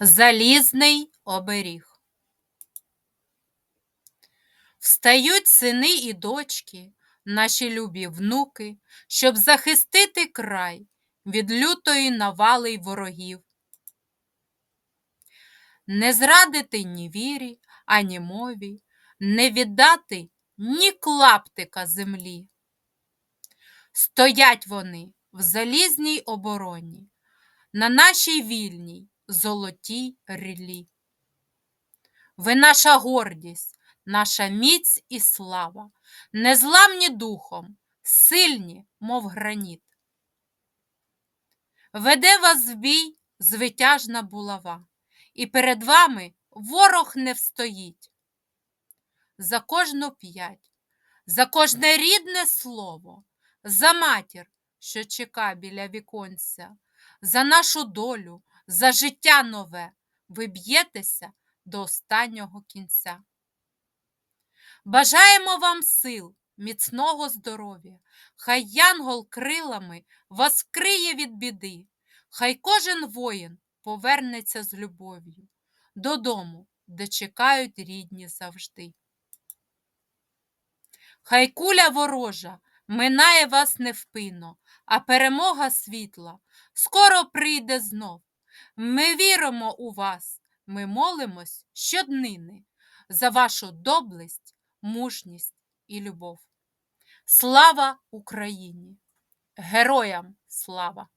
Залізний оберіг. Встають сини і дочки, наші любі внуки, щоб захистити край від лютої навали й ворогів. Не зрадити ні вірі, ані мові, не віддати ні клаптика землі. Стоять вони в залізній обороні, на нашій вільній золотій ріллі. Ви наша гордість, наша міць і слава, незламні духом, сильні, мов граніт. Веде вас в бій звитяжна булава, і перед вами ворог не встоїть. За кожну п'ять, за кожне рідне слово, за матір, що чека біля віконця, за нашу долю, за життя нове ви б'єтеся до останнього кінця. Бажаємо вам сил, міцного здоров'я, хай янгол крилами вас криє від біди, хай кожен воїн повернеться з любов'ю додому, де чекають рідні завжди. Хай куля ворожа минає вас невпинно, а перемога світла скоро прийде знов. Ми віримо у вас, ми молимось щоднини за вашу доблесть, мужність і любов. Слава Україні! Героям слава!